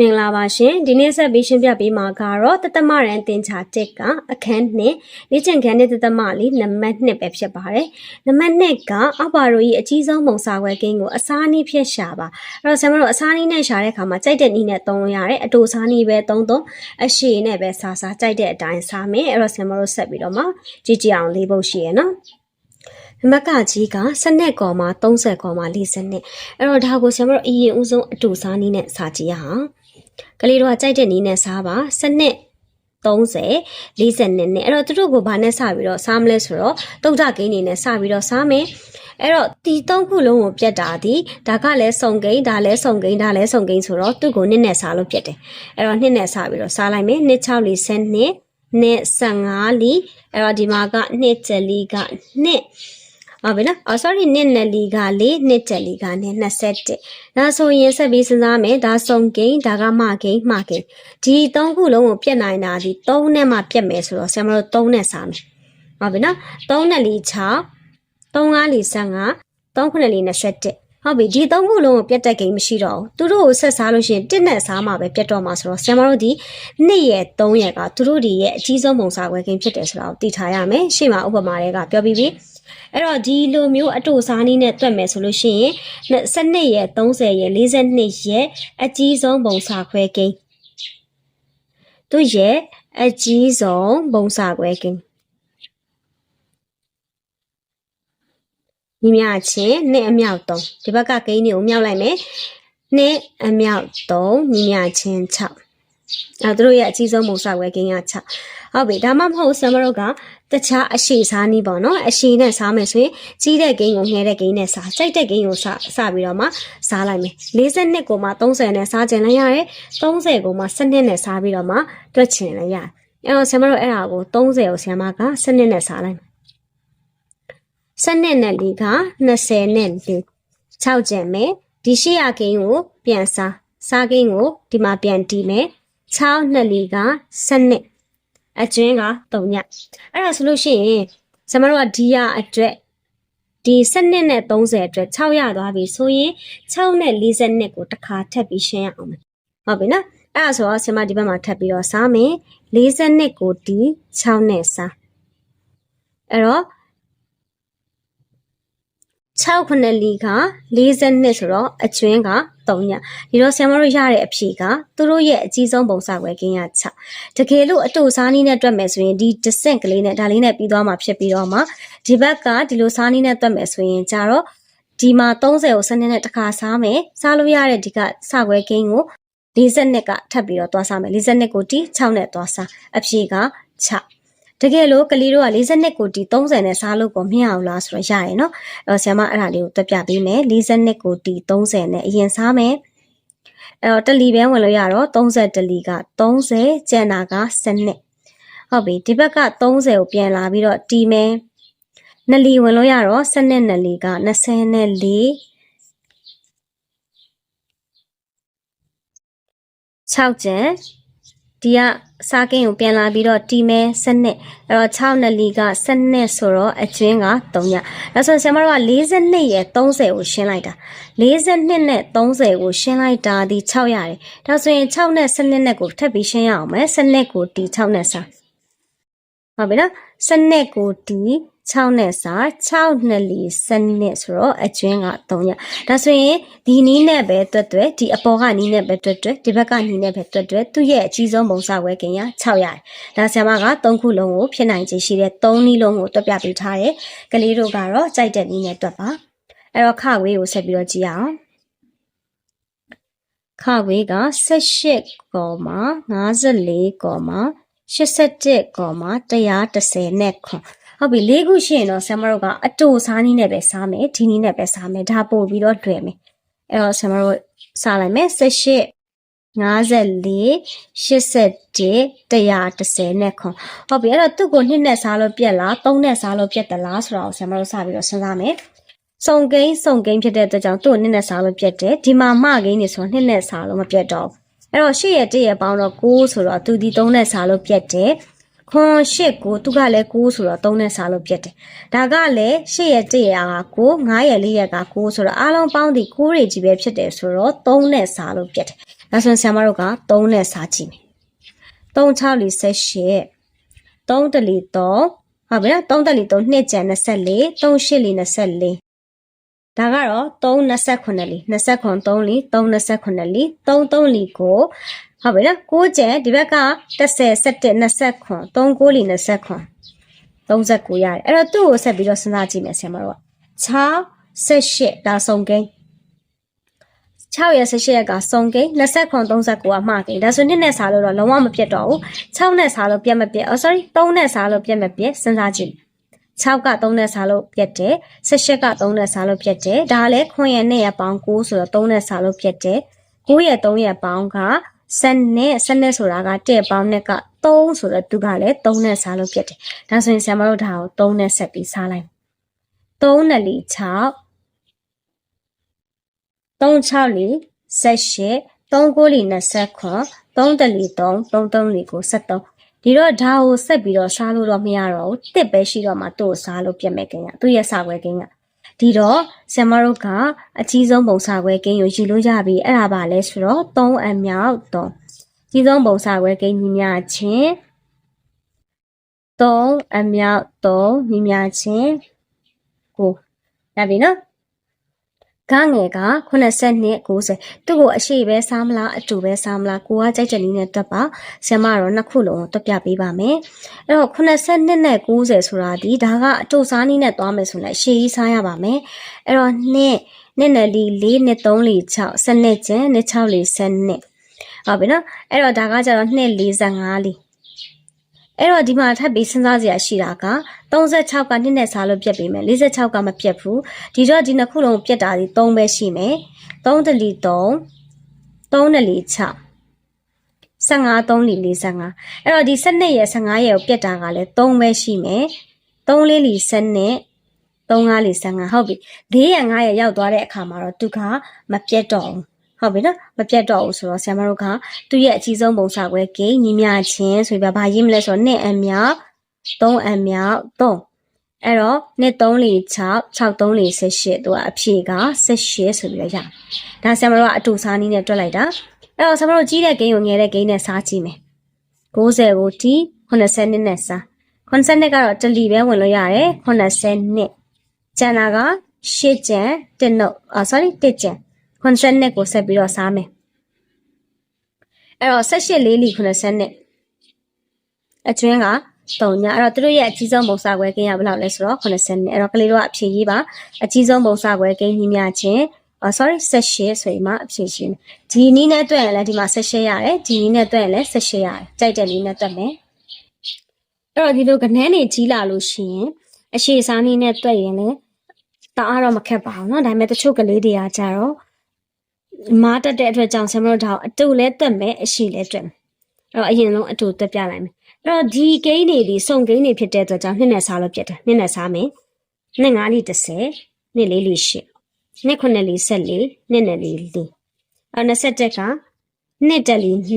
မင်္ဂလာပါရှင်ဒီနေ့ဆက်ပြီးရှင်းပြပေးမှာကတော့တသမရန်တင်ချာတက်ကအခန်းနှစ်လေ့ကျင့်ခန်းနဲ့တသမလေးနံပါတ်2ပဲဖြစ်ပါတယ်နံပါတ်2ကအဘာရိုကြီးအကြီးဆုံးပုံစာခွဲကိန်းကိုအစားနည်းဖြည့်ရှာပါအဲ့တော့ဆရာမတို့အစားနည်းနဲ့ရှာတဲ့အခါမှာကြိုက်တဲ့နည်းနဲ့သုံးလို့ရတယ်အတူစားနည်းပဲသုံးသုံးအရှိနဲ့ပဲစားစားကြိုက်တဲ့အတိုင်းစားမယ်အဲ့တော့ဆရာမတို့ဆက်ပြီးတော့မှကြည့်ကြည့်အောင်လေးပုတ်ရှိရနော်နံပါတ်ကကြီးက12ကောမှာ30ကောမှာ40နဲ့အဲ့တော့ဒါကိုဆရာမတို့အရင်ဦးဆုံးအတူစားနည်းနဲ့စားကြည့်ရအောင် ကလေးတို့ကကြိုက်တဲ့နည်းနဲ့စားပါစနစ်30 40နဲ့နဲ့အဲ့တော့သူတို့ကိုဘာနဲ့စပြီးတော့စားမလဲဆိုတော့တုတ်ကြကိန်းနေနဲ့စပြီးတော့စားမယ်အဲ့တော့ဒီသုံးခုလုံးကိုပြတ်တာဒီဒါကလည်းစုံကိန်းဒါလည်းစုံကိန်းဒါလည်းစုံကိန်းဆိုတော့သူ့ကိုနှစ်နဲ့စားလို့ပြတ်တယ်အဲ့တော့နှစ်နဲ့စားပြီးတော့စားလိုက်မယ်နှစ်6လီ10နှစ်နှစ်15လီအဲ့တော့ဒီမှာကနှစ်7လီကနှစ် ဟုတ်ပြီနော်အော် sorry နှစ်နဲ့လီကလေးနှစ်7လီကနဲ့21ဒါဆိုရင်ဆက်ပြီးစဉ်းစားမယ်ဒါစုံကိန်းဒါကမကိန်းမကိန်းဒီသုံးခုလုံးကိုပြတ်နိုင်တာဒီ3နဲ့မှပြတ်မယ်ဆိုတော့ဆရာမတို့3နဲ့စားမယ်ဟုတ်ပြီနော်3နဲ့လီ6 3 5လီ15 3ခုနဲ့လီ21ဟုတ်ပြီဒီသုံးခုလုံးကိုပြတ်တက်ကိန်းမရှိတော့ဘူးသူတို့ကိုဆက်စားလို့ရှိရင်တစ်နဲ့စားမှပဲပြတ်တော့မှာဆိုတော့ဆရာမတို့ဒီနှစ်ရဲ့3ရဲ့ကသူတို့ဒီရဲ့အကြီးဆုံးပုံစားခွဲကိန်းဖြစ်တယ်ဆိုတာကိုသိထားရမယ်ရှေ့မှာဥပမာတွေကပြောပြီးပြီ အဲ့တော့ဒီလိုမျိုးအတူစားနည်းနဲ့တွက်မယ်ဆိုလို့ရှိရင်12ရဲ့30ရဲ့42ရဲ့အကြီးဆုံးပုံစားခွဲကိန်းသူရဲ့အကြီးဆုံးပုံစားခွဲကိန်းညီမချင်းနှစ်အမြောက်3ဒီဘက်ကကိန်းတွေကိုမြောက်လိုက်မယ်နှစ်အမြောက်3ညီမချင်း6 အဲသူတို့ရဲ့အကြီးဆုံးပုံစားခွဲကိန်းက6ဟုတ်ပြီဒါမှမဟုတ်ဆမ်မတို့ကတခြားအရှိစားနည်းပေါ့နော်အရှိနဲ့စားမယ်ဆိုရင်ကြီးတဲ့ဂိမ်းကိုငှဲတဲ့ဂိမ်းနဲ့စားကြိုက်တဲ့ဂိမ်းကိုစားစပြီးတော့မှစားလိုက်မယ်42ကိုမှ30နဲ့စားကျင်လည်းရတယ်30ကိုမှ7နဲ့စားပြီးတော့မှတွက်ချင်လည်းရတယ်အဲ့တော့ဆရာမတို့အဲ့ဒါကို30ကိုဆရာမက7နဲ့စားလိုက်မယ်7နဲ့4က20နဲ့4 6ကျန်မယ်ဒီရှိရဂိမ်းကိုပြန်စားစားဂိမ်းကိုဒီမှာပြန်တီးမယ် 6နဲ့4က7အကျွင်းက3ညအဲ့ဒါဆိုလို့ရှိရင်ဇမတို့ကဒီရအတွက်ဒီ7နှစ်နဲ့30အတွက်6ရသွားပြီဆိုရင်6နဲ့40နှစ်ကိုတစ်ခါထပ်ပြီးရှင်းရအောင်မယ်ဟုတ်ပြီနော်အဲ့ဒါဆိုတော့ဆင်မဒီဘက်မှာထပ်ပြီးတော့စားမယ်40နှစ်ကိုဒီ6နဲ့စားအဲ့တော့ 6ခုနှစ်လီက40နှစ်ဆိုတော့အကျွင်းက3ညဒီတော့ဆရာမတို့ရတဲ့အဖြေကသူတို့ရဲ့အကြီးဆုံးပုံစံဝယ်ကင်းရ6တကယ်လို့အတူစားနည်းနဲ့တွက်မယ်ဆိုရင်ဒီ descent ကလေးနဲ့ဒါလေးနဲ့ပြီးသွားမှာဖြစ်ပြီးတော့မှဒီဘက်ကဒီလိုစားနည်းနဲ့တွက်မယ်ဆိုရင်ကြတော့ဒီမှာ30ကိုစနစ်နဲ့တစ်ခါစားမယ်စားလို့ရတဲ့ဒီကစခွဲကင်းကို40နှစ်ကထပ်ပြီးတော့သွားစားမယ်40နှစ်ကိုတီ6နဲ့သွားစားအဖြေက6 တကယ်လို့ကလေးတို့က42ကိုတီ30နဲ့စားလို့ကိုမရအောင်လားဆိုတော့ရရယ်နော်အဲဆရာမအဲ့ဒါလေးကိုတွက်ပြပေးမယ်42ကိုတီ30နဲ့အရင်စားမယ်အဲ့တော့တလီပဲဝင်လို့ရတော့30တလီက30ကျန်တာက7နှစ်ဟုတ်ပြီဒီဘက်က30ကိုပြန်လာပြီးတော့တီမယ်နှစ်လီဝင်လို့ရတော့7နှစ်နှစ်လီက24 6ကျန် ဒီကစားကင်းကိုပြန်လာပြီးတော့တီမဲစနစ်အဲ့တော့6နှစ်လီကစနစ်ဆိုတော့အကျွင်းက3ညဒါဆိုဆရာမတို့က42ရဲ့30ကိုရှင်းလိုက်တာ42နဲ့30ကိုရှင်းလိုက်တာဒီ6ရတယ်ဒါဆိုရင်6နဲ့စနစ်နဲ့ကိုထပ်ပြီးရှင်းရအောင်မယ်စနစ်ကိုတီ6နဲ့စားဟုတ်ပြီနော်စနစ်ကိုတီ 6နဲ့စား6နှစ်လီစနစ်ဆိုတော့အကျွင်းက3ညဒါဆိုရင်ဒီနီးနဲ့ပဲတွတ်တွတ်ဒီအပေါ်ကနီးနဲ့ပဲတွတ်တွတ်ဒီဘက်ကနီးနဲ့ပဲတွတ်တွတ်သူ့ရဲ့အကြီးဆုံးပုံစံဝဲကင်ရ6ရတယ်ဒါဆရာမက3ခုလုံးကိုဖြစ်နိုင်ခြေရှိတဲ့3နီးလုံးကိုတွက်ပြပေးထားတယ်ကလေးတို့ကတော့ကြိုက်တဲ့နီးနဲ့တွက်ပါအဲ့တော့ခဝေးကိုဆက်ပြီးတော့ကြည့်အောင်ခဝေးက18ကောမှာ54ကောမှာ81ကောမှာ130နဲ့ခွန် ဟုတ်ပြီလေးခုရှိရင်တော့ဆမ်မတို့ကအတူစားနည်းနဲ့ပဲစားမယ်ဒီနည်းနဲ့ပဲစားမယ်ဒါပို့ပြီးတော့လွယ်မယ်အဲ့တော့ဆမ်မတို့စားလိုက်မယ်18 54 81 130နဲ့ခွန်ဟုတ်ပြီအဲ့တော့သူ့ကိုနှစ်နဲ့စားလို့ပြက်လားသုံးနဲ့စားလို့ပြက်သလားဆိုတာကိုဆမ်မတို့စပြီးတော့စဉ်းစားမယ်စုံကိန်းစုံကိန်းဖြစ်တဲ့အတွက်ကြောင့်သူ့ကိုနှစ်နဲ့စားလို့ပြက်တယ်ဒီမှာမကိန်းနေဆိုတော့နှစ်နဲ့စားလို့မပြက်တော့ဘူးအဲ့တော့ရှေ့ရတည့်ရပေါင်းတော့6ဆိုတော့သူဒီ3နဲ့စားလို့ပြက်တယ် ခွန်ရှစ်ကိုသူကလည်း6ဆိုတော့3နဲ့စားလို့ပြက်တယ်ဒါကလည်းရှစ်ရတည့်ရက9 9ရ4ရက6ဆိုတော့အားလုံးပေါင်းဒီ6တွေကြီးပဲဖြစ်တယ်ဆိုတော့3နဲ့စားလို့ပြက်တယ်ဒါဆိုရင်ဆရာမတို့က3နဲ့စားကြည့်မယ်3 6လီ18 3တလီ3ဟုတ်ပြီနော်3တလီ3နှစ်ကျန်24 3 8လီ24ဒါကတော့3 29လီ29 3လီ3 29လီ3 3လီကို ဟုတ်ပြီနော်6ကျန်ဒီဘက်က30 17 29 3 9လီ29 39ရတယ်အဲ့တော့သူ့ကိုဆက်ပြီးတော့စဉ်းစားကြည့်မယ်ဆရာမတို့က6 18ဒါစုံကိန်း6ရက်18ရက်ကစုံကိန်း29 39ကမှားကိန်းဒါဆိုနှစ်နဲ့စားလို့တော့လုံးဝမပြတ်တော့ဘူး6နဲ့စားလို့ပြတ်မပြတ် oh sorry 3နဲ့စားလို့ပြတ်မပြတ်စဉ်းစားကြည့်6က3နဲ့စားလို့ပြတ်တယ်18က3နဲ့စားလို့ပြတ်တယ်ဒါကလည်းခွန်ရက်နဲ့ရပေါင်း9ဆိုတော့3နဲ့စားလို့ပြတ်တယ်9ရက်3ရက်ပေါင်းက စနဲ့စနဲ့ဆိုတာကတဲ့ပေါင်းနဲ့က3ဆိုတော့သူကလည်း3နဲ့စားလို့ပြတ်တယ်ဒါဆိုရင်ဆရာမတို့ဒါကို3နဲ့ဆက်ပြီးစားလိုက်3နဲ့လီ6 36လီ78 39လီ29 3တလီ3 33လီကို73ဒီတော့ဒါကိုဆက်ပြီးတော့စားလို့တော့မရတော့ဘူးတစ်ပဲရှိတော့မှသူ့ကိုစားလို့ပြတ်မဲ့ကိန်းကသူ့ရဲ့စာခွဲကိန်းက ဒီတော့ဆရာမတို့ကအကြီးဆုံးပုံစာခွဲကိန်းကိုယူလို့ရပြီအဲ့ဒါပါလဲဆိုတော့3အမြောက်3ကြီးဆုံးပုံစာခွဲကိန်းညီမျှချင်း3အမြောက်3ညီမျှချင်းကိုရပြီနော် ကငယ်က80နှစ်90သူ့ကိုအရှိပဲစားမလားအတူပဲစားမလားကိုကကြိုက်တဲ့နည်းနဲ့တွက်ပါဆင်မတော့နှစ်ခုလုံးတွက်ပြပေးပါမယ်အဲ့တော့80နှစ်နဲ့90ဆိုတာဒီဒါကအတူစားနည်းနဲ့သွားမယ်ဆိုရင်အရှိကြီးစားရပါမယ်အဲ့တော့နှစ်နှစ်နဲ့လီ4နှစ်3လီ6စနစ်ကျန်နှစ်6လီ7နှစ်ဟုတ်ပြီနော်အဲ့တော့ဒါကကျတော့နှစ်45လီ အဲ့တော့ဒီမှာထပ်ပြီးစဉ်းစားစရာရှိတာက36ကနှစ်နဲ့စားလို့ပြတ်ပြီမယ်46ကမပြတ်ဘူးဒီတော့ဒီနှစ်ခုလုံးပြတ်တာဒီ3ပဲရှိမယ်3တလီ3 3တလီ6 15 3လီ45အဲ့တော့ဒီ7ရဲ့15ရဲ့ကိုပြတ်တာကလည်း3ပဲရှိမယ်3လေးလီ7နဲ့3 5လီ15ဟုတ်ပြီ4ရ5ရရောက်သွားတဲ့အခါမှာတော့သူကမပြတ်တော့ဘူး ဟုတ်ပြီနော်မပြတ်တော့ဘူးဆိုတော့ဆရာမတို့ကသူ့ရဲ့အကြီးဆုံးပုံစံခွဲဂိမ်းညီမျှချင်းဆိုပြီးဘာရေးမလဲဆိုတော့2အမြောက်3အမြောက်3အဲ့တော့2 3လီ6 6 3လီ18သူကအဖြေက18ဆိုပြီးတော့ရဒါဆရာမတို့ကအတူစားနည်းနဲ့တွက်လိုက်တာအဲ့တော့ဆရာမတို့ကြီးတဲ့ဂိမ်းကိုငယ်တဲ့ဂိမ်းနဲ့စားကြည့်မယ်90ကိုတီ80နှစ်နဲ့စား80နှစ်ကတော့တလီပဲဝင်လို့ရတယ်80နှစ်ကျန်တာက8ကျန်1နှုတ်အာ sorry 1ကျန် 80နှစ်ကိုဆက်ပြီးတော့စားမယ်အဲ့တော့18လေးလီ80နှစ်အကျွင်းက3ညအဲ့တော့သူတို့ရဲ့အကြီးဆုံးပုံစံခွဲကိန်းကဘယ်လောက်လဲဆိုတော့80နှစ်အဲ့တော့ကလေးတို့ကအဖြေရေးပါအကြီးဆုံးပုံစံခွဲကိန်းကြီးများချင်းအော် sorry 18ဆိုရင်မှအဖြေရှင်းဒီနည်းနဲ့တွက်ရင်လည်းဒီမှာ18ရတယ်ဒီနည်းနဲ့တွက်ရင်လည်း18ရတယ်ကြိုက်တဲ့နည်းနဲ့တွက်မယ်အဲ့တော့ဒီလိုကနန်းနေကြီးလာလို့ရှိရင်အရှိစားနည်းနဲ့တွက်ရင်လည်းတအားတော့မခက်ပါဘူးเนาะဒါပေမဲ့တချို့ကလေးတွေကကြတော့ မားတက်တဲ့အတွက်ကြောင့်ဆမ်မတို့ဒါကိုအတူလဲတွက်မယ်အရှိလဲတွက်မယ်အဲ့တော့အရင်ဆုံးအတူတွက်ပြလိုက်မယ်အဲ့တော့ဒီဂိမ်းတွေဒီစုံဂိမ်းတွေဖြစ်တဲ့အတွက်ကြောင့်နှစ်နဲ့စားလို့ပြတ်တယ်နှစ်နဲ့စားမယ်နှစ်ငါးလီ30နှစ်လေးလီ8နှစ်ခုနှစ်လီ14နှစ်နဲ့လီ4အဲ့20တက်ကနှစ်တက်လီ2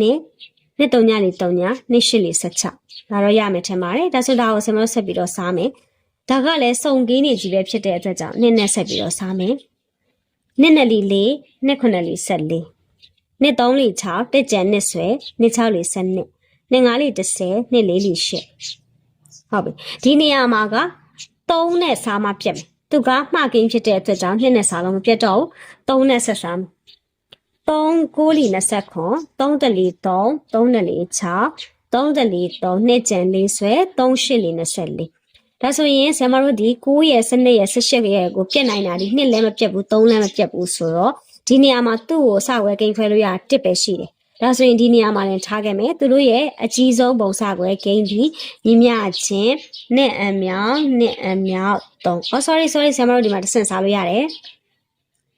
နှစ်3ညလီ3ညနှစ်8လီ16ဒါတော့ရမယ်ထင်ပါတယ်ဒါဆိုဒါကိုဆမ်မတို့ဆက်ပြီးတော့စားမယ်ဒါကလည်းစုံဂိမ်းတွေကြီးပဲဖြစ်တဲ့အတွက်ကြောင့်နှစ်နဲ့ဆက်ပြီးတော့စားမယ် နှစ်နဲ့လီ4နှစ်ခုနှစ်လီ14နှစ်3လီ6တက်ကြံနှစ်ဆွဲနှစ်6လီ7နှစ်နှစ်5လီ30နှစ်4လီ8ဟုတ်ပြီဒီနေရာမှာက3နဲ့စားမှပြတ်မယ်သူကမှားကင်းဖြစ်တဲ့အတွက်ကြောင့်နှစ်နဲ့စားလို့မပြတ်တော့ဘူး3နဲ့ဆက်စားမယ်3 9လီ29 3တလီ3 3နဲ့လီ6 3တလီ3နှစ်ကြံလေးဆွဲ3 8လီ24 ဒါဆိုရင်ဆရာမတို့ဒီ9ရဲ့7ရဲ့18ရဲ့ကိုပြတ်နိုင်တာဒီနှစ်လည်းမပြတ်ဘူး3လည်းမပြတ်ဘူးဆိုတော့ဒီနေရာမှာသူ့ကိုစဝဲကိန်းခွဲလို့ရတစ်ပဲရှိတယ်ဒါဆိုရင်ဒီနေရာမှာလည်းထားခဲ့မယ်သူတို့ရဲ့အကြီးဆုံးပုံစကွယ်ဂိမ်းဒီညီမျှချင်းနှစ်အမြောက်နှစ်အမြောက်3 oh sorry sorry ဆရာမတို့ဒီမှာတစ်ဆင့်စားလို့ရတယ်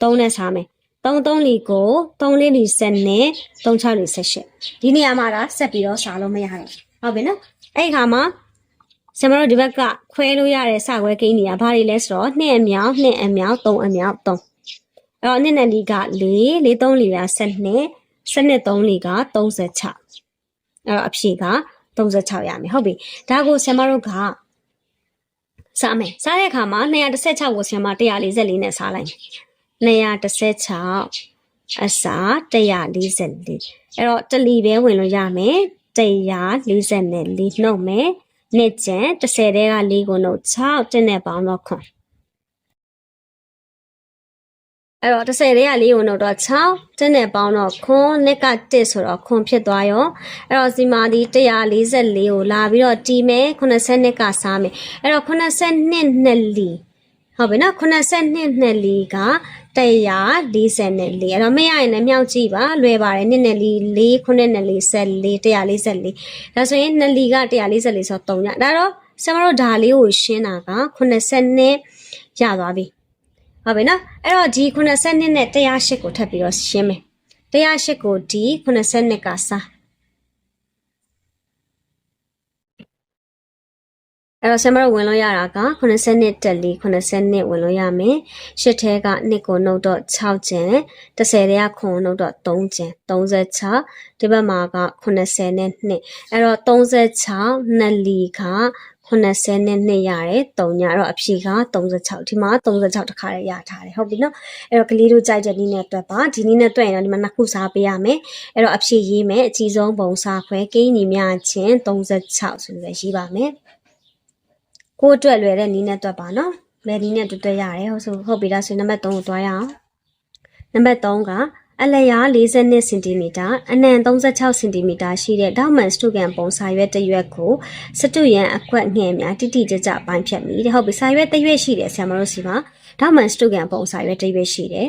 3နဲ့စားမယ်3 3လီကို3လေးလီ7နဲ့3 6လီ78ဒီနေရာမှာဒါဆက်ပြီးတော့စားလို့မရတော့ဟုတ်ပြီနော်အဲ့ဒီခါမှာ ဆရာမတို့ဒီဘက်ကခွဲလို့ရတဲ့စကွဲကိန်းတွေကဘာတွေလဲဆိုတော့2အမြောက်2အမြောက်3အမြောက်3အဲ့တော့နှစ်နဲ့လီက4 4 3လီက7 7နဲ့3လီက36အဲ့တော့အဖြေက36ရမယ်ဟုတ်ပြီဒါကိုဆရာမတို့ကစားမယ်စားတဲ့အခါမှာ216ကိုဆရာမ144နဲ့စားလိုက်မယ်216အစာ144အဲ့တော့တလီပဲဝင်လို့ရမယ်144နှုတ်မယ် နှစ်ကျန်30တဲက4ကိုနှုတ်6တက်နဲ့ပေါင်းတော့ခွန်အဲ့တော့30တဲက4ကိုနှုတ်တော့6တက်နဲ့ပေါင်းတော့ခွန်နှစ်က1ဆိုတော့ခွန်ဖြစ်သွားရောအဲ့တော့စီမာဒီ144ကိုလာပြီးတော့တီးမယ်80နှစ်ကစားမယ်အဲ့တော့80နှစ်နှစ်လီဟုတ်ပြီနော်82နှစ်လီက 144အဲ့တော့မရရင်လည်းမြောက်ကြည့်ပါလွယ်ပါတယ်နှစ်နဲ့လီ4ခုနှစ်နဲ့လီ14 144ဒါဆိုရင်နှစ်လီက144ဆိုတော့3ညဒါတော့ဆရာမတို့ဒါလေးကိုရှင်းတာက80နှစ်ရသွားပြီဟုတ်ပြီနော်အဲ့တော့ဒီ80နှစ်နဲ့108ကိုထပ်ပြီးတော့ရှင်းမယ်108ကိုဒီ80နှစ်ကစား အဲ့တော့ဆင်မတို့ဝင်လို့ရတာက80နှစ်တက်လီ80နှစ်ဝင်လို့ရမယ်ရှစ်ထဲကနှစ်ကိုနှုတ်တော့6ကျန်30ထဲကခွန်နှုတ်တော့3ကျန်36ဒီဘက်မှာက80နဲ့နှစ်အဲ့တော့36နှစ်လီက80နဲ့နှစ်ရတယ်3ညတော့အဖြေက36ဒီမှာ36တခါရရထားတယ်ဟုတ်ပြီနော်အဲ့တော့ကလေးတို့ကြိုက်တဲ့နည်းနဲ့တွက်ပါဒီနည်းနဲ့တွက်ရင်တော့ဒီမှာနှစ်ခုစားပေးရမယ်အဲ့တော့အဖြေရေးမယ်အကြီးဆုံးပုံစားခွဲကိန်းညီမြချင်း36ဆိုပြီးရေးပါမယ် ကိုအတွက်လွယ်တဲ့နီးနဲ့တွက်ပါနော်လွယ်နီးနဲ့တွက်တွက်ရတယ်ဟုတ်ဆိုဟုတ်ပြီဒါဆိုရင်နံပါတ်3ကိုတွားရအောင်နံပါတ်3ကအလျား42စင်တီမီတာအနံ36စင်တီမီတာရှိတဲ့ဒေါက်မန်စတုကန်ပုံစာရွက်တစ်ရွက်ကိုစတုရန်အကွက်ငှဲ့များတိတိကျကျပိုင်းဖြတ်မိတဲ့ဟုတ်ပြီစာရွက်တစ်ရွက်ရှိတယ်ဆရာမတို့စီမှာဒေါက်မန်စတုကန်ပုံစာရွက်တစ်ရွက်ရှိတယ်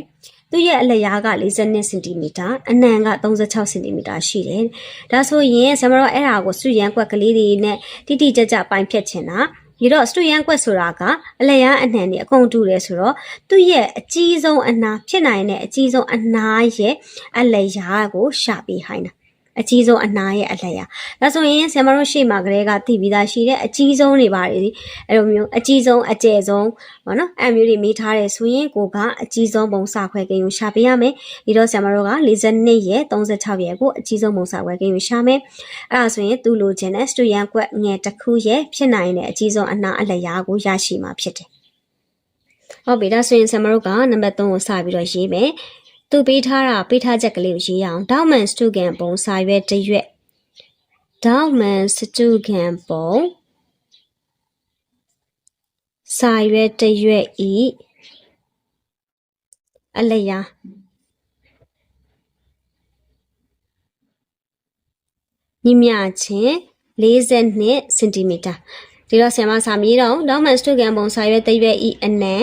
သူ့ရဲ့အလျားက42စင်တီမီတာအနံက36စင်တီမီတာရှိတယ်ဒါဆိုရင်ဆရာမတို့အဲ့ဒါကိုစတုရန်ကွက်ကလေးတွေနဲ့တိတိကျကျပိုင်းဖြတ်ချင်တာ ဒီတော့စတူရန်ကွက်ဆိုတာကအလျားအနှံနေအကုန်တူတယ်ဆိုတော့သူ့ရဲ့အကြီးဆုံးအနာဖြစ်နိုင်တဲ့အကြီးဆုံးအနာရဲ့အလျားကိုရှာပေးခိုင်းတာ အကြီးဆုံးအနာရဲ့အလျားဒါဆိုရင်ဆင်မတို့ရှေ့မှာကလေးကသိပြီးသားရှိတဲ့အကြီးဆုံးတွေပါလေအဲ့လိုမျိုးအကြီးဆုံးအကျယ်ဆုံးပေါ့နော်အဲ့မျိုးတွေမိထားတယ်ဆိုရင်ကိုကအကြီးဆုံးပုံစခွဲကိန်းကိုရှာပေးရမယ်ဒီတော့ဆင်မတို့က42ရဲ့36ရဲ့ကိုအကြီးဆုံးပုံစခွဲကိန်းကိုရှာမယ်အဲ့ဒါဆိုရင်သူ့လိုချင်တဲ့စတူရန်ကွက်ငယ်တစ်ခုရဲ့ဖြစ်နိုင်တဲ့အကြီးဆုံးအနာအလျားကိုရရှိမှာဖြစ်တယ်ဟုတ်ပြီဒါဆိုရင်ဆင်မတို့ကနံပါတ်3ကိုစပြီးတော့ရေးမယ် သူပေးထားတာပေးထားချက်ကလေးကိုရေးအောင်ဒေါမန်စတူကန်ပုံစာရွက်တစ်ရွက်ဒေါမန်စတူကန်ပုံစာရွက်တစ်ရွက်ဤအလျာညီမျှချင်း42စင်တီမီတာဒီတော့ဆရာမစာမြေးတော့ဒေါမန်စတူကန်ပုံစာရွက်တစ်ရွက်ဤအနံ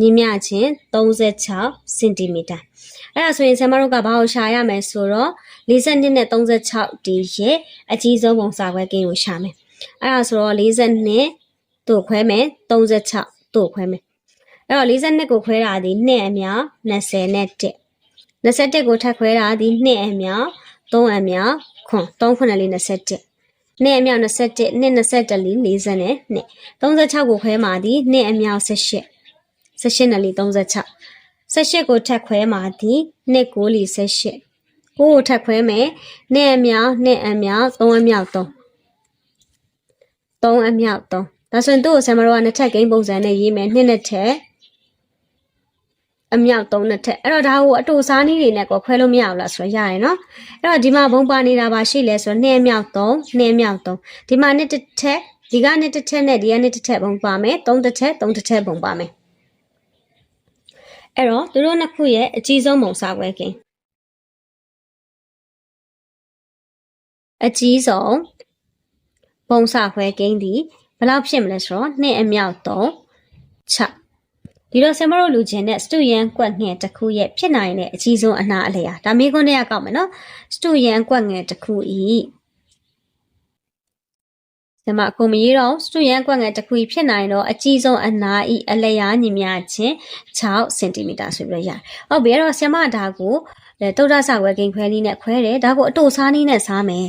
ညီမျှချင်း36စင်တီမီတာအဲ့ဒါဆိုရင်ဆရာမတို့ကဘာကိုရှာရမယ်ဆိုတော့42နဲ့36ဒီရဲ့အကြီးဆုံးပုံစာခွဲကိန်းကိုရှာမယ်အဲ့ဒါဆိုတော့42တို့ခွဲမယ်36တို့ခွဲမယ်အဲ့တော့42ကိုခွဲတာဒီ2အမြောက်20နဲ့1 21ကိုထပ်ခွဲတာဒီ2အမြောက်3အမြောက်ခွန်3ခုနဲ့လေး21နှစ်အမြောက်21နှစ်21လီ40နဲ့နှစ်36ကိုခွဲမှာဒီနှစ်အမြောက်18 18နဲ့လီ36 18ကိုထပ်ခွဲမှာဒီနှစ်ကိုလီ18ကိုကိုထပ်ခွဲမယ်နှစ်အမြောက်နှစ်အမြောက်3အမြောက်3 3အမြောက်3ဒါဆိုရင်သူ့ကိုဆံမတော်ကနှစ်ထပ်ဂိမ်းပုံစံနဲ့ရေးမယ်နှစ်နဲ့ထက်အမြောက်3နှစ်ထက်အဲ့တော့ဒါကိုအတူစားနည်းတွေနဲ့ကိုခွဲလို့မရဘူးလားဆိုတော့ရတယ်နော်အဲ့တော့ဒီမှာဘုံပါနေတာပါရှိလဲဆိုတော့နှစ်အမြောက်3နှစ်အမြောက်3ဒီမှာနှစ်တစ်ထက်ဒီကနှစ်တစ်ထက်နဲ့ဒီကနှစ်တစ်ထက်ဘုံပါမယ်3တစ်ထက်3တစ်ထက်ဘုံပါမယ် အဲ့တော့သူတို့နှစ်ခုရဲ့အကြီးဆုံးပုံစကွဲကင်းအကြီးဆုံးပုံစခွဲကင်းဒီဘယ်လောက်ဖြစ်မလဲဆိုတော့နှစ်အမြောက်3 6ဒီတော့ဆင်မတို့လူချင်းနဲ့စတူယန်ကွက်ငယ်တစ်ခုရဲ့ဖြစ်နိုင်တဲ့အကြီးဆုံးအနာအလျာဒါမေးခွန်းတွေကကောက်မယ်နော်စတူယန်ကွက်ငယ်တစ်ခုဤ ဒီမှာအကုန်မရေးတော့စတူယန်ကွက်ငယ်တစ်ခုဤဖြစ်နိုင်တော့အကြီးဆုံးအနာဤအလျာညီမျှချင်း6စင်တီမီတာဆိုပြီးတော့ရတယ်ဟုတ်ပြီအဲ့တော့ဆင်မဒါကိုလေတုတ်တဆဝဲကင်ခွဲနည်းနဲ့ခွဲတယ်ဒါကိုအတူစားနည်းနဲ့စားမယ်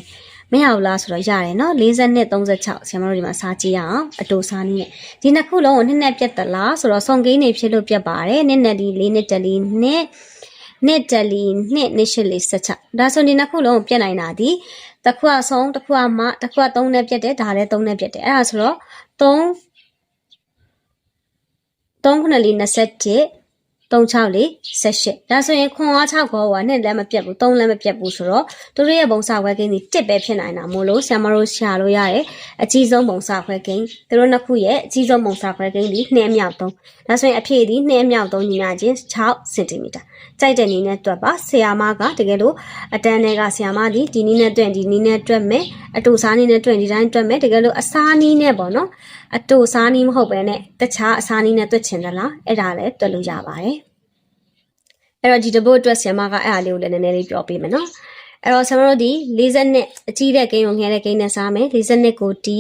မရဘူးလားဆိုတော့ရတယ်နော်40နဲ့36ဆရာမတို့ဒီမှာစားကြည့်ရအောင်အတူစားနည်းနဲ့ဒီနှစ်ခုလုံးကိုနှစ်နဲ့ပြတ်သလားဆိုတော့စုံကိန်းနေဖြစ်လို့ပြတ်ပါတယ်နှစ်နဲ့ဒီလေးနှစ်တလီနှစ်နှစ်တလီနှစ်နှစ်ရှစ်လေးဆက်ချဒါဆိုဒီနှစ်ခုလုံးကိုပြတ်နိုင်တာဒီ တစ်ခုအဆုံးတစ်ခုအမတစ်ခုက3နဲ့ပြတ်တယ်ဒါလည်း3နဲ့ပြတ်တယ်အဲ့ဒါဆိုတော့3 3ခုနဲ့လေး21 36လေး18ဒါဆိုရင်ခွန်အား6ခေါ်ကနှစ်လည်းမပြတ်ဘူး3လည်းမပြတ်ဘူးဆိုတော့သူတို့ရဲ့ဘုံစာခွဲကိန်းဒီ1ပဲဖြစ်နိုင်တာမို့လို့ဆရာမတို့ရှာလို့ရတယ်အကြီးဆုံးဘုံစာခွဲကိန်းသူတို့နှစ်ခုရဲ့အကြီးဆုံးဘုံစာခွဲကိန်းဒီ2အမြောက်3ဒါဆိုရင်အဖြေဒီ2အမြောက်3ညီမျှချင်း6စင်တီမီတာကြိုက်တဲ့နည်းနဲ့တွက်ပါဆရာမကတကယ်လို့အတန်းတွေကဆရာမဒီဒီနည်းနဲ့တွက်ဒီနည်းနဲ့တွက်မယ်အတူစားနည်းနဲ့တွက်ဒီတိုင်းတွက်မယ်တကယ်လို့အစားနည်းနဲ့ပေါ့နော်အတူစားနည်းမဟုတ်ပဲနဲ့တခြားအစားနည်းနဲ့တွက်ချင်သလားအဲ့ဒါလည်းတွက်လို့ရပါတယ်အဲ့တော့ဒီတပုတ်အတွက်ဆရာမကအဲ့အားလေးကိုလည်းနည်းနည်းလေးပြောပေးမယ်နော်အဲ့တော့ဆရာမတို့ဒီ40နဲ့အကြီးတဲ့ကိန်းကိုငယ်တဲ့ကိန်းနဲ့စားမယ်40နဲ့ကိုဒီ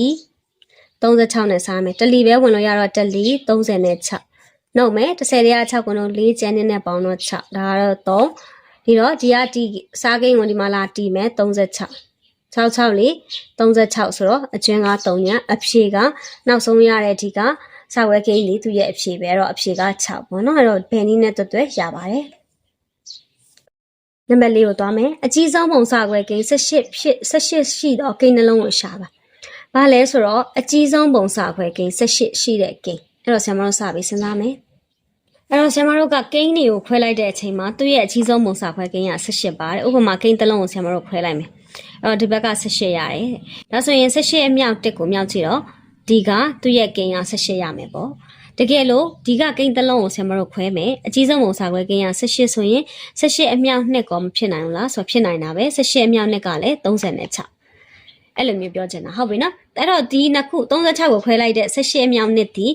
36နဲ့စားမယ်တလီပဲဝင်လို့ရတော့တလီ30နဲ့6နှုတ်မယ်30တည်းက6ကိုတော့4ကျန်နဲ့ပေါင်းတော့6ဒါကတော့3ဒီတော့ဒီကဒီစားကိန်းကိုဒီမှာလာတီးမယ်36 66လေး36ဆိုတော့အကျွင်းက3ညအဖြေကနောက်ဆုံးရတဲ့အထိကစာဝဲကိန်းလေးသူရဲ့အဖြေပဲအဲ့တော့အဖြေက6ပေါ့နော်အဲ့တော့ဘယ်နည်းနဲ့တွတ်တွဲရပါတယ်နံပါတ်၄ကိုသွားမယ်အကြီးဆုံးပုံစာခွဲကိန်း18ဖြစ်18ရှိတော့ကိန်းနှလုံးကိုရှာပါဘာလဲဆိုတော့အကြီးဆုံးပုံစာခွဲကိန်း18ရှိတဲ့ကိန်းအဲ့တော့ဆရာမတို့စပြီးစဉ်းစားမယ်အဲ့တော့ဆရာမတို့ကကိန်းတွေကိုခွဲလိုက်တဲ့အချိန်မှာသူ့ရဲ့အကြီးဆုံးပုံစာခွဲကိန်းက18ပါတယ်ဥပမာကိန်းတစ်လုံးကိုဆရာမတို့ခွဲလိုက်မယ် အဲ့တော့ဒီဘက်က18ရတယ်ဒါဆိုရင်18အမြောက်1ကိုမြောက်ကြည့်တော့ဒီကသူ့ရဲ့ကိန်းက18ရမယ်ပေါ့တကယ်လို့ဒီကကိန်းတစ်လုံးကိုဆရာမတို့ခွဲမယ်အကြီးဆုံးပုံစာခွဲကိန်းက18ဆိုရင်18အမြောက်2ကောမဖြစ်နိုင်ဘူးလားဆိုတော့ဖြစ်နိုင်တာပဲ18အမြောက်2ကလည်း36အဲ့လိုမျိုးပြောချင်တာဟုတ်ပြီနော်အဲ့တော့ဒီနှစ်ခု36ကိုခွဲလိုက်တဲ့18အမြောက်နှစ်ဒီ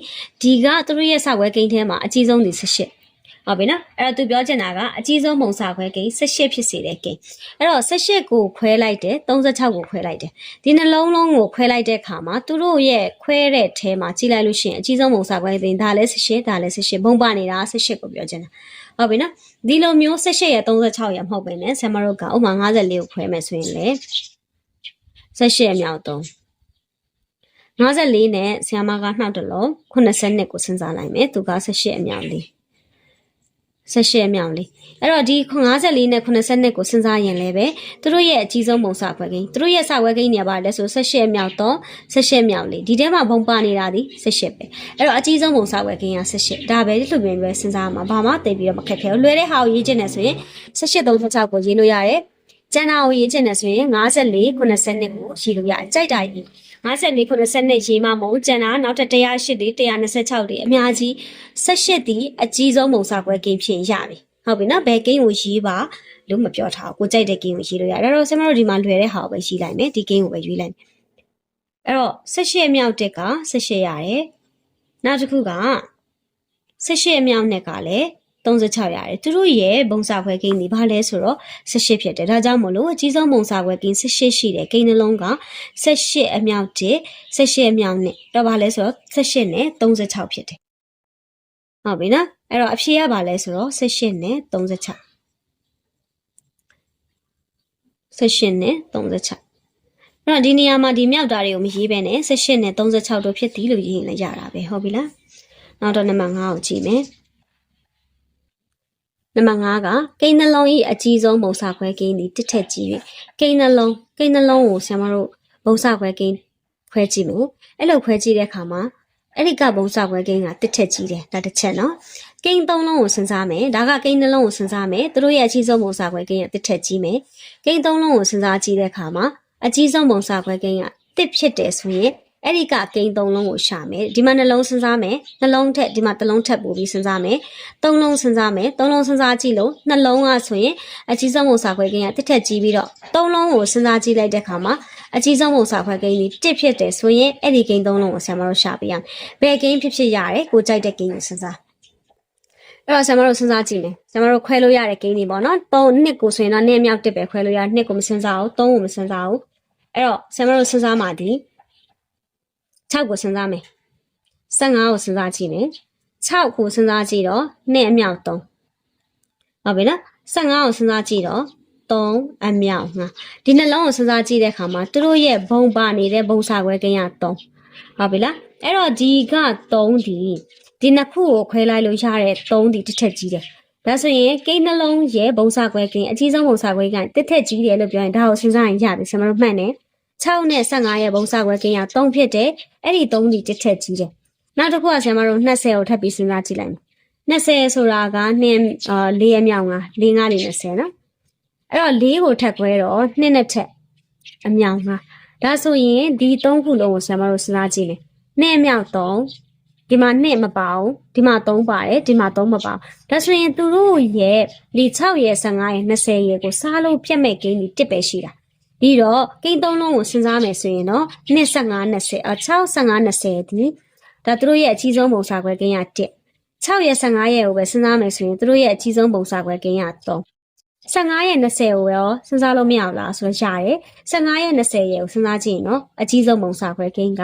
ဒီကသူတို့ရဲ့စာခွဲကိန်းထဲမှာအကြီးဆုံးဒီ18 ဟုတ်ပြီနော်အဲ့တော့သူပြောချင်တာကအကြီးဆုံးပုံစာခွဲကိန်း18ဖြစ်စေတဲ့ကိန်းအဲ့တော့18ကိုခွဲလိုက်တယ်36ကိုခွဲလိုက်တယ်ဒီနှလုံးလုံးကိုခွဲလိုက်တဲ့အခါမှာသူတို့ရဲ့ခွဲတဲ့ထဲမှာကြည့်လိုက်လို့ရှိရင်အကြီးဆုံးပုံစာခွဲကိန်းဒါလည်း18ဒါလည်း18ဘုံပါနေတာ18ကိုပြောချင်တာဟုတ်ပြီနော်ဒီလိုမျိုး18ရဲ့36ရဲ့မဟုတ်ပဲねဆမ်မတို့ကဥမာ54ကိုခွဲမယ်ဆိုရင်လေ18အမြောက်3 54နဲ့ဆီယမကနှောက်တလုံး82ကိုစဉ်းစားလိုက်မယ်သူက18အမြောက်လေး 18အမြောက်လေးအဲ့တော့ဒီ54နဲ့82ကိုစဉ်းစားရင်လည်းပဲသူတို့ရဲ့အကြီးဆုံးပုံစခွဲကိန်းသူတို့ရဲ့စဝဲကိန်းနေရာပါလဲဆို18အမြောက်3 18အမြောက်လေးဒီထဲမှာဘုံပါနေတာဒီ18ပဲအဲ့တော့အကြီးဆုံးပုံစခွဲကိန်းက18ဒါပဲလှုပ်ပြင်လွယ်စဉ်းစားမှာဘာမှတိတ်ပြီးတော့မခက်ခဲဘူးလွယ်တဲ့ဟာကိုရေးချင်တယ်ဆိုရင်18 36ကိုရေးလို့ရတယ်ကျန်တာကိုရေးချင်တယ်ဆိုရင်54 82ကိုရှိလို့ရတယ်ကြိုက်တာကြီး 54 82ရေးမှမဟုတ်ကျန်တာနောက်ထပ်108ဒီ126ဒီအများကြီး18ဒီအကြီးဆုံးပုံစကွဲကိန်းဖြစ်ရပြီဟုတ်ပြီနော်ဘယ်ကိန်းကိုရေးပါလို့မပြောထားဘူးကိုကြိုက်တဲ့ကိန်းကိုရေးလို့ရတယ်အဲ့တော့ဆင်မတို့ဒီမှာလွယ်တဲ့ဟာကိုပဲရေးလိုက်မယ်ဒီကိန်းကိုပဲရွေးလိုက်မယ်အဲ့တော့18အမြောက်တက်က18ရတယ်နောက်တစ်ခုက18အမြောက်နဲ့ကလည်း 36ရတယ်သူတို့ရဲ့ဘုံစာခွဲကိန်းဒီဘာလဲဆိုတော့18ဖြစ်တယ်ဒါကြောင့်မလို့အကြီးဆုံးဘုံစာခွဲကိန်း18ရှိတယ်ကိန်းနှလုံးက18အမြောက်1 18အမြောက်နဲ့တော့ဘာလဲဆိုတော့18နဲ့36ဖြစ်တယ်ဟုတ်ပြီနော်အဲ့တော့အဖြေကဘာလဲဆိုတော့18နဲ့36 18နဲ့36အဲ့တော့ဒီနေရာမှာဒီမြောက်တာတွေကိုမရေးဘဲနဲ့18နဲ့36တို့ဖြစ်သည်လို့ရေးရင်လည်းရတာပဲဟုတ်ပြီလားနောက်တော့နံပါတ်5ကိုကြည့်မယ် နံပါတ်5ကကိန်းနှလုံး၏အကြီးဆုံးပုံစခွဲကိန်းသည်တစ်ထက်ကြီး၍ကိန်းနှလုံးကိန်းနှလုံးကိုဆရာမတို့ပုံစခွဲကိန်းခွဲကြည့်မယ်အဲ့လိုခွဲကြည့်တဲ့အခါမှာအဲ့ဒီကပုံစခွဲကိန်းကတစ်ထက်ကြီးတယ်ဒါတစ်ချက်နော်ကိန်းသုံးလုံးကိုစဉ်းစားမယ်ဒါကကိန်းနှလုံးကိုစဉ်းစားမယ်သူတို့ရဲ့အကြီးဆုံးပုံစခွဲကိန်းကတစ်ထက်ကြီးမယ်ကိန်းသုံးလုံးကိုစဉ်းစားကြည့်တဲ့အခါမှာအကြီးဆုံးပုံစခွဲကိန်းကတစ်ဖြစ်တယ်ဆိုရင် အဲ့ဒီကကိန်းသုံးလုံးကိုရှာမယ်ဒီမှာနှလုံးစဉ်းစားမယ်နှလုံးထက်ဒီမှာတစ်လုံးထက်ပို့ပြီးစဉ်းစားမယ်သုံးလုံးစဉ်းစားမယ်သုံးလုံးစဉ်းစားကြည့်လို့နှလုံးကဆိုရင်အကြီးဆုံးပုံစာခွဲကိန်းကတစ်ထက်ကြီးပြီးတော့သုံးလုံးကိုစဉ်းစားကြည့်လိုက်တဲ့အခါမှာအကြီးဆုံးပုံစာခွဲကိန်းကြီးတစ်ဖြစ်တယ်ဆိုရင်အဲ့ဒီကိန်းသုံးလုံးကိုဆရာမတို့ရှာပေးရမယ်ဘယ်ကိန်းဖြစ်ဖြစ်ရတယ်ကိုကြိုက်တဲ့ကိန်းကိုစဉ်းစားအဲ့တော့ဆရာမတို့စဉ်းစားကြည့်မယ်ဆရာမတို့ခွဲလို့ရတဲ့ဂိမ်းတွေပေါ့နော်၃နှစ်ကိုဆိုရင်တော့နှစ်မြောက်တစ်ပဲခွဲလို့ရနှစ်ကိုမစဉ်းစားဘူး၃ကိုမစဉ်းစားဘူးအဲ့တော့ဆရာမတို့စဉ်းစားမှဒီ 6ကိုစဉ်းစားမယ်15ကိုစဉ်းစားကြည့်မယ်6ကိုစဉ်းစားကြည့်တော့နှစ်အမြောက်3ဟုတ်ပြီနော်15ကိုစဉ်းစားကြည့်တော့3အမြောက်5ဒီနှလုံးကိုစဉ်းစားကြည့်တဲ့အခါမှာသူတို့ရဲ့ဘုံပါနေတဲ့ဘုံစာခွဲကိန်းက3ဟုတ်ပြီလားအဲ့တော့ဒီက3ဒီဒီနှစ်ခုကိုခွဲလိုက်လို့ရတဲ့3ဒီတစ်ထက်ကြီးတယ်ဒါဆိုရင်ကိန်းနှလုံးရဲ့ဘုံစာခွဲကိန်းအကြီးဆုံးဘုံစာခွဲကိန်းတစ်ထက်ကြီးတယ်လို့ပြောရင်ဒါကိုစဉ်းစားရင်ရပြီဆရာမတို့မှတ်နေ 6နဲ့15ရဲ့ဘုံစာခွဲကိန်းက3ဖြစ်တယ်အဲ့ဒီ3ဒီတစ်ထက်ကြီးတယ်နောက်တစ်ခုကဆရာမတို့20ကိုထပ်ပြီးစဉ်းစားကြည့်လိုက်မယ်20ဆိုတာကနှစ်အာ၄အမြောင်က၄၅လေး20နော်အဲ့တော့၄ကိုထပ်ခွဲတော့နှစ်နဲ့ထက်အမြောင်ကဒါဆိုရင်ဒီ၃ခုလုံးကိုဆရာမတို့စဉ်းစားကြည့်လေနှစ်အမြောင်3ဒီမှာနှစ်မပါဘူးဒီမှာ3ပါတယ်ဒီမှာ3မပါဘူးဒါဆိုရင်သူတို့ရဲ့ဒီ6ရဲ့15ရဲ့20ရဲ့ကိုစားလို့ပြတ်မဲ့ဂိမ်းကြီးတစ်ပဲရှိတာ ပြီးတော့ဂိမ်း၃လုံးကိုစဉ်းစားမယ်ဆိုရင်တော့နှစ်15 20အ6 15 20ဒီဒါသူတို့ရဲ့အကြီးဆုံးပုံစားခွဲဂိမ်းက1 6ရက်15ရက်ကိုပဲစဉ်းစားမယ်ဆိုရင်သူတို့ရဲ့အကြီးဆုံးပုံစားခွဲကိန်းက3 15ရက်20ကိုရောစဉ်းစားလို့မရဘူးလားဆိုတော့ရတယ်15ရက်20ရက်ကိုစဉ်းစားကြည့်ရင်နော်အကြီးဆုံးပုံစားခွဲကိန်းက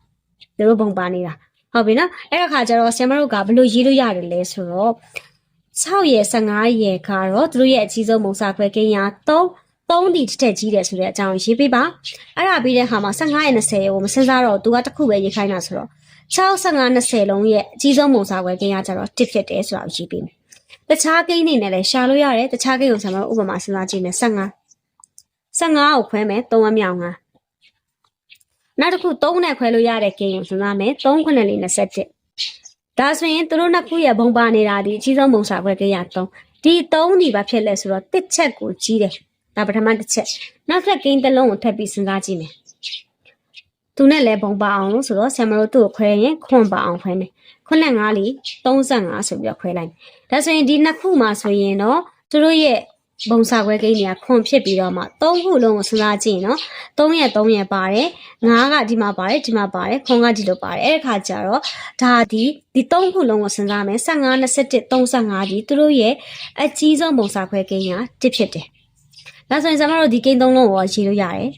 9သူတို့ပုံပါနေတာဟုတ်ပြီနော်အဲ့တော့ခါကျတော့ဆရာမတို့ကဘယ်လိုရေးလို့ရတယ်လဲဆိုတော့6ရက်15ရက်ကတော့သူတို့ရဲ့အကြီးဆုံးပုံစားခွဲကိန်းက3 3ဒီတစ်ထက်ကြီးတယ်ဆိုတဲ့အကြောင်းရေးပေးပါအဲ့ဒါပြီးတဲ့ခါမှာ15ရက်20ရက်ကိုမစဉ်းစားတော့သူကတစ်ခုပဲရေးခိုင်းတာဆိုတော့65 20လုံးရဲ့အကြီးဆုံးပုံစားခွဲကိန်းကကျတော့တစ်ဖြစ်တယ်ဆိုတာကိုရေးပေးမယ်တခြားကိန်းတွေနဲ့လည်းရှာလို့ရတယ်တခြားကိန်းကိုဆရာမတို့ဥပမာစဉ်းစားကြည့်မယ်15 15ကိုခွဲမယ်3အမြောင်ကနောက်တစ်ခု3နဲ့ခွဲလို့ရတဲ့ကိန်းကိုစဉ်းစားမယ်3ခုနဲ့လေး27ဒါဆိုရင်သူတို့နှစ်ခုရဲ့ဘုံပါနေတာဒီအကြီးဆုံးပုံစားခွဲကိန်းက3ဒီ3ဒီဘာဖြစ်လဲဆိုတော့တစ်ချက်ကိုကြီးတယ် ဒါပထမတစ်ချက်နောက်ထပ်ကိန်းတစ်လုံးကိုထပ်ပြီးစဉ်းစားကြည့်မယ်သူနဲ့လည်းဘုံပါအောင်လို့ဆိုတော့ဆရာမတို့သူ့ကိုခွဲရင်ခွန်ပါအောင်ခွဲမယ်ခွန်းနဲ့5လီ35ဆိုပြီးတော့ခွဲလိုက်မယ်ဒါဆိုရင်ဒီနှစ်ခုမှာဆိုရင်တော့သူတို့ရဲ့ဘုံစာခွဲကိန်းတွေကခွန်ဖြစ်ပြီးတော့မှ၃ခုလုံးကိုစဉ်းစားကြည့်ရင်နော်၃ရက်၃ရက်ပါတယ်၅ကဒီမှာပါတယ်ဒီမှာပါတယ်ခွန်ကဒီလိုပါတယ်အဲ့ဒီခါကျတော့ဒါဒီဒီ၃ခုလုံးကိုစဉ်းစားမယ်15 21 35ဒီသူတို့ရဲ့အကြီးဆုံးဘုံစာခွဲကိန်းကတစ်ဖြစ်တယ် ဒါဆိုရင်ကျွန်တော်တို့ဒီကိန်း၃လုံးကိုရေးလို့ရတယ်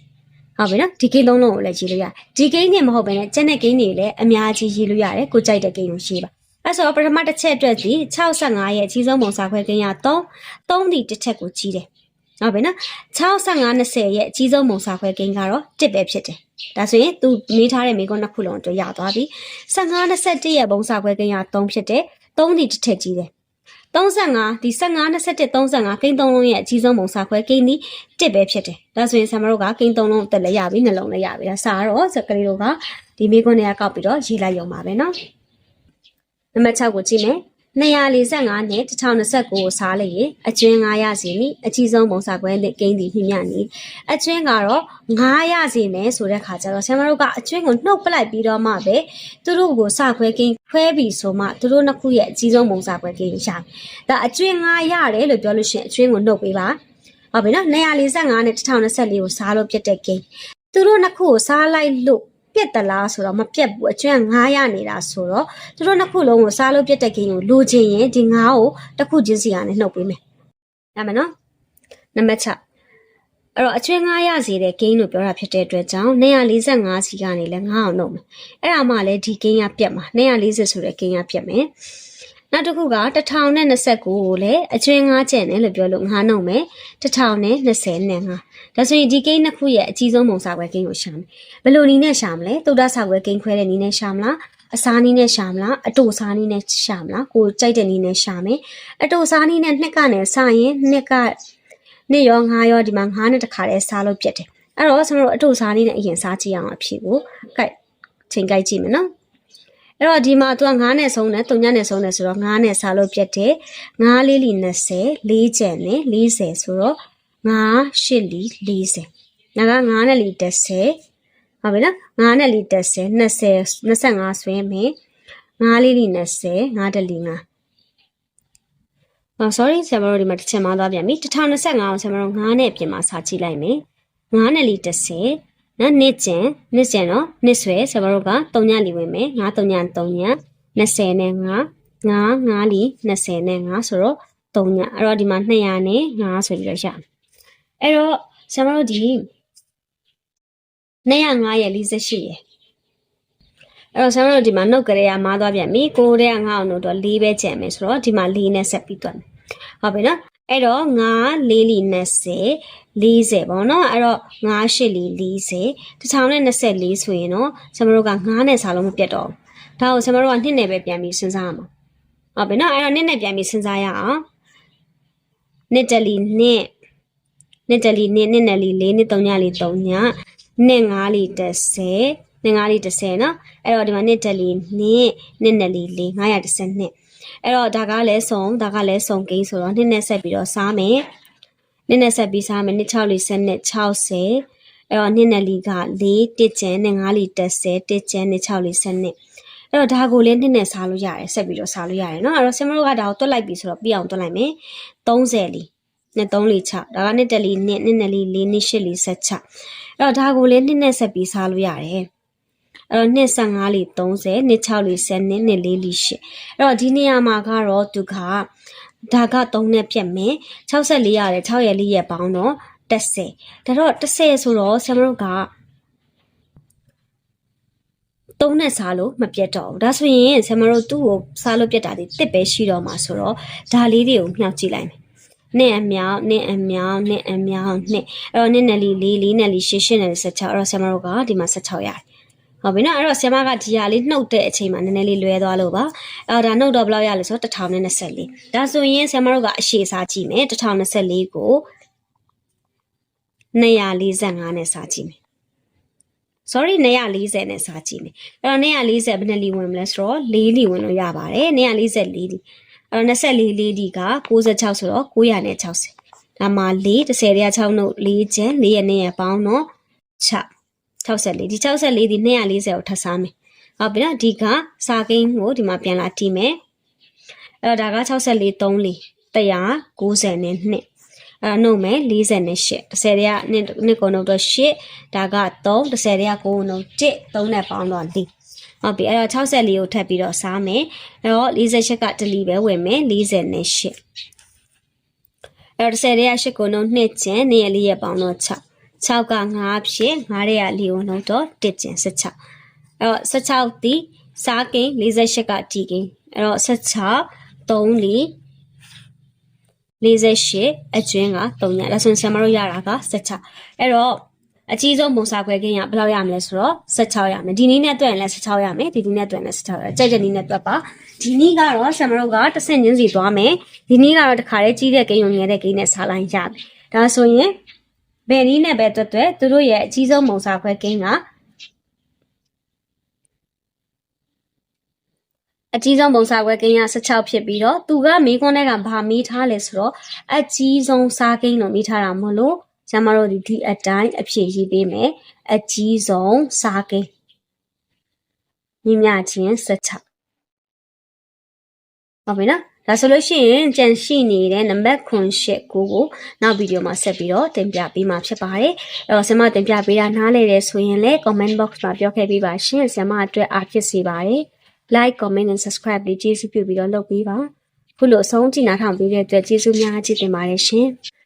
ဟုတ်ပြီနော်ဒီကိန်းသုံးလုံးကိုလည်းရေးလို့ရတယ်ဒီကိန်းနဲ့မဟုတ်ဘဲနဲ့ကျန်တဲ့ကိန်းတွေလည်းအများကြီးရေးလို့ရတယ်ကိုကြိုက်တဲ့ကိန်းကိုရေးပါအဲ့ဆိုတော့ပထမတစ်ချက်အတွက်ဒီ65ရဲ့အကြီးဆုံးပုံစာခွဲကိန်းက3 3ဒီတစ်ချက်ကိုကြီးတယ်ဟုတ်ပြီနော်65 20ရဲ့အကြီးဆုံးပုံစာခွဲကိန်းကတော့1ပဲဖြစ်တယ်ဒါဆိုရင်သူမေးထားတဲ့မိကုန်းနှစ်ခုလုံးအတွက်ရသွားပြီ15 21ရဲ့ပုံစာခွဲကိန်းက3ဖြစ်တယ်3ဒီတစ်ထက်ကြီးတယ် 35ဒီ15 21 35ကိန်း3လုံးရဲ့အကြီးဆုံးပုံစာခွဲကိန်းဒီ1ပဲဖြစ်တယ်။ဒါဆိုရင်ဆမ်မတို့ကကိန်း3လုံးတက်လည်းရပြီနှလုံးလည်းရပြီ။စာကတော့စကလေးတို့ကဒီမိခွန်းတွေကကောက်ပြီးတော့ရေးလိုက်ရုံပါပဲနော်။နံပါတ်6ကိုကြည့်မယ်။ 245နဲ့1029ကိုစားလိုက်ရင်အကျွင်း9ရစီမိအကြီးဆုံးပုံစာခွဲနဲ့ကိန်းဒီညမြနေအကျွင်းကတော့9ရစီမယ်ဆိုတဲ့ခါကျတော့ဆရာမတို့ကအကျွင်းကိုနှုတ်ပလိုက်ပြီးတော့မှပဲသူတို့ကိုစာခွဲကိန်းခွဲပြီးဆိုမှသူတို့နှစ်ခုရဲ့အကြီးဆုံးပုံစာခွဲကိန်းရှာမယ်ဒါအကျွင်း9ရတယ်လို့ပြောလို့ရှိရင်အကျွင်းကိုနှုတ်ပေးပါဟုတ်ပြီနော်245နဲ့1024ကိုစားလို့ပြတ်တဲ့ကိန်းသူတို့နှစ်ခုကိုစားလိုက်လို့ ပြက်တလားဆိုတော့မပြက်ဘူးအကျွမ်း9ရနေတာဆိုတော့သူတို့နှစ်ခုလုံးကိုစားလို့ပြက်တဲ့ဂိမ်းကိုလိုချင်ရင်ဒီ9ကိုတစ်ခုချင်းစီကနေနှုတ်ပေးမယ်။ဒါမယ်နော်။နံပါတ်6အဲ့တော့အကျွမ်း9ရစီတဲ့ဂိမ်းလို့ပြောတာဖြစ်တဲ့အတွက်ကြောင့်245စီကနေလည်း9အောင်နှုတ်မယ်။အဲ့ဒါမှလည်းဒီဂိမ်းကပြက်မှာ240ဆိုတဲ့ဂိမ်းကပြက်မယ်။ နောက်တစ်ခုက1029ကိုလည်းအကျွင်း9ကျန်တယ်လို့ပြောလို့9နှုတ်မယ်1020နဲ့5ဒါဆိုရင်ဒီကိန်းနှစ်ခုရဲ့အကြီးဆုံးပုံစာခွဲကိန်းကိုရှာမယ်ဘယ်လိုနည်းနဲ့ရှာမလဲသုဒ္ဓစာခွဲကိန်းခွဲတဲ့နည်းနဲ့ရှာမလားအစားနည်းနဲ့ရှာမလားအတူစားနည်းနဲ့ရှာမလားကိုကြိုက်တဲ့နည်းနဲ့ရှာမယ်အတူစားနည်းနဲ့နှစ်ကနေစရင်နှစ်ကနှစ်ရော9ရောဒီမှာ9နဲ့တခါတည်းစားလို့ပြတ်တယ်အဲ့တော့ကျွန်တော်တို့အတူစားနည်းနဲ့အရင်စားကြည့်အောင်အဖြစ်ကိုကြိုက်ချိန်ကြိုက်ကြည့်မယ်နော် အဲ့တော့ဒီမှာသူက9နဲ့ဆုံးတယ်3ညနဲ့ဆုံးတယ်ဆိုတော့9နဲ့စားလို့ပြတ်တယ်9လေးလီ20 4ကျန်နဲ့40ဆိုတော့9 8လီ40ဒါက9နဲ့လီ30ဟုတ်ပြီနော်9နဲ့လီ30 20 25ဆွဲမယ်9လေးလီ20 9တလီ9အော် sorry ဆရာမတို့ဒီမှာတစ်ချက်မှသွားပြန်ပြီ1025အောင်ဆရာမတို့9နဲ့ပြင်မှာစာကြည့်လိုက်မယ်9နဲ့လီ30 နော်နှစ်ကျင်နှစ်ကျင်တော့နှစ်ဆွဲဆရာမတို့က3ညလီဝင်မယ်9 3ည3ည20နဲ့9 9 9လီ20နဲ့9ဆိုတော့3ညအဲ့တော့ဒီမှာ200နဲ့9ဆိုပြီးတော့ရမယ်အဲ့တော့ဆရာမတို့ဒီ205ရဲ့48ရဲ့အဲ့တော့ဆရာမတို့ဒီမှာနှုတ်ကလေးကမားသွားပြန်ပြီကိုယ်တည်းကငါ့အောင်လို့တော့4ပဲကျန်မယ်ဆိုတော့ဒီမှာ4နဲ့ဆက်ပြီးသွားမယ်ဟုတ်ပြီနော် အဲ့တော့9 4လီ20 40ပေါ့နော်အဲ့တော့9 8လီ40 1024ဆိုရင်တော့ဆရာမတို့က9နဲ့စားလို့မပြတ်တော့ဘူးဒါကိုဆရာမတို့က2နဲ့ပဲပြန်ပြီးစဉ်းစားရမှာဟုတ်ပြီနော်အဲ့တော့2နဲ့ပြန်ပြီးစဉ်းစားရအောင်နှစ်တလီနှစ်နှစ်တလီနှစ်နှစ်နယ်လီ၄နှစ်၃ညလီ၃ညနှစ်၅လီ30နှစ်၅လီ30နော်အဲ့တော့ဒီမှာနှစ်တလီနှစ်နှစ်နယ်လီ၄912 အဲ့တော့ဒါကလည်းစုံဒါကလည်းစုံကိန်းဆိုတော့နှစ်နဲ့ဆက်ပြီးတော့စားမယ်နှစ်နဲ့ဆက်ပြီးစားမယ်နှစ်6လီ7နဲ့60အဲ့တော့နှစ်နဲ့လီက4တစ်ကျန်နဲ့5လီ30တစ်ကျန်နဲ့6လီ7နဲ့အဲ့တော့ဒါကိုလည်းနှစ်နဲ့စားလို့ရတယ်ဆက်ပြီးတော့စားလို့ရတယ်เนาะအဲ့တော့ဆင်မတို့ကဒါကိုတွက်လိုက်ပြီဆိုတော့ပြအောင်တွက်လိုက်မယ်30လီနဲ့3လီ6ဒါကနှစ်တက်လီနှစ်နှစ်နဲ့လီ4နှစ်8လီ16အဲ့တော့ဒါကိုလည်းနှစ်နဲ့ဆက်ပြီးစားလို့ရတယ် အဲ့တော့နှစ်15လီ30နှစ်6လီ10နှစ်နှစ်4လီ8အဲ့တော့ဒီနေရာမှာကတော့သူကဒါက3နဲ့ပြတ်မယ်64ရတယ်6ရက်4ရက်ပေါင်းတော့30ဒါတော့30ဆိုတော့ဆရာမတို့က3နဲ့စားလို့မပြတ်တော့ဘူးဒါဆိုရင်ဆရာမတို့သူ့ကိုစားလို့ပြတ်တာဒီတစ်ပဲရှိတော့မှာဆိုတော့ဒါလေးတွေကိုမြှောက်ကြည့်လိုက်မယ်နဲ့အမြောက်နဲ့အမြောက်နဲ့အမြောက်နဲ့အဲ့တော့နဲ့နယ်လီ၄၄နယ်လီ၈၈နယ်လီ16အဲ့တော့ဆရာမတို့ကဒီမှာ16ရတယ် ဟုတ်ပြီနော်အဲ့တော့ဆရာမကဒီဟာလေးနှုတ်တဲ့အချိန်မှာနည်းနည်းလေးလွဲသွားလို့ပါအဲ့တော့ဒါနှုတ်တော့ဘယ်လောက်ရလဲဆိုတော့1024ဒါဆိုရင်ဆရာမတို့ကအရှေ့စားကြည့်မယ်1024ကို245နဲ့စားကြည့်မယ် sorry 240နဲ့စားကြည့်မယ်အဲ့တော့240ဘယ်နှလီဝင်မလဲဆိုတော့4လီဝင်လို့ရပါတယ်244လီအဲ့တော့24လီဒီက66ဆိုတော့960ဒါမှ4 10ရ6နှုတ်4ကျန်4ရက်နဲ့ရပေါင်းတော့6 64ဒီ64ဒီ240ကိုထပ်စားမယ်။ဟုတ်ပြီနော်ဒီကစာကိန်းကိုဒီမှာပြန်လာတီးမယ်။အဲ့တော့ဒါက64 3လီ190နဲ့2အဲ့တော့နှုတ်မယ်48 10တရနှစ်နှစ်ကုန်တော့8ဒါက3 10တရ9နှုတ်1 3နဲ့ပေါင်းတော့4ဟုတ်ပြီအဲ့တော့64ကိုထပ်ပြီးတော့စားမယ်အဲ့တော့48ကတလီပဲဝင်မယ်40နဲ့8အဲ့တော့10တရ8ကိုနှုတ်2ကျန်2ရက်4ရက်ပေါင်းတော့6 6က9ဖြစ်9ရဲက4ကိုနှုတ်တော့1ကျင်16အဲ့တော့16ဒီစားကိန်း48ကတီကိန်းအဲ့တော့16 3လီ48အကျွင်းက3ညဒါဆိုရင်ဆရာမတို့ရတာက16အဲ့တော့အကြီးဆုံးပုံစားခွဲကိန်းကဘယ်လောက်ရမလဲဆိုတော့16ရမယ်ဒီနည်းနဲ့တွက်ရင်လည်း16ရမယ်ဒီနည်းနဲ့တွက်ရင်လည်း16ရကြိုက်တဲ့နည်းနဲ့တွက်ပါဒီနည်းကတော့ဆရာမတို့ကတစ်ဆင့်ချင်းစီသွားမယ်ဒီနည်းကတော့တစ်ခါလေးကြီးတဲ့ကိန်းကိုငယ်တဲ့ကိန်းနဲ့စားလိုက်ရတယ်ဒါဆိုရင် ဘယ်နည်းနဲ့ပဲတွတ်တွတ်သူတို့ရဲ့အကြီးဆုံးမုံစာခွဲကင်းကအကြီးဆုံးပုံစားခွဲကင်းက16ဖြစ်ပြီးတော့သူကမေးခွန်းတဲ့ကဘာမေးထားလဲဆိုတော့အကြီးဆုံးစားကင်းလို့မေးထားတာမဟုတ်လို့ကျမတို့ဒီဒီအတိုင်းအဖြေရေးပေးမယ်အကြီးဆုံးစားကင်းမြင်မြချင်း16ဟုတ်ပြီနော် ဒါဆိုလို့ရှိရင်ကြံရှိနေတဲ့နံပါတ်9ကိုကိုနောက်ဗီဒီယိုမှာဆက်ပြီးတော့တင်ပြပေးမှာဖြစ်ပါတယ်။အဲ့တော့ဆင်မတင်ပြပေးတာနားလည်တယ်ဆိုရင်လည်း comment box မှာပြောခဲ့ပေးပါရှင်။ဆင်မအတွက်အားဖြစ်စေပါတယ်။ like comment and subscribe လေးကျေးဇူးပြုပြီးတော့လုပ်ပေးပါ။ခုလိုအဆုံးကြည့်နားထောင်ပေးတဲ့အတွက်ကျေးဇူးများကြီးတင်ပါတယ်ရှင်။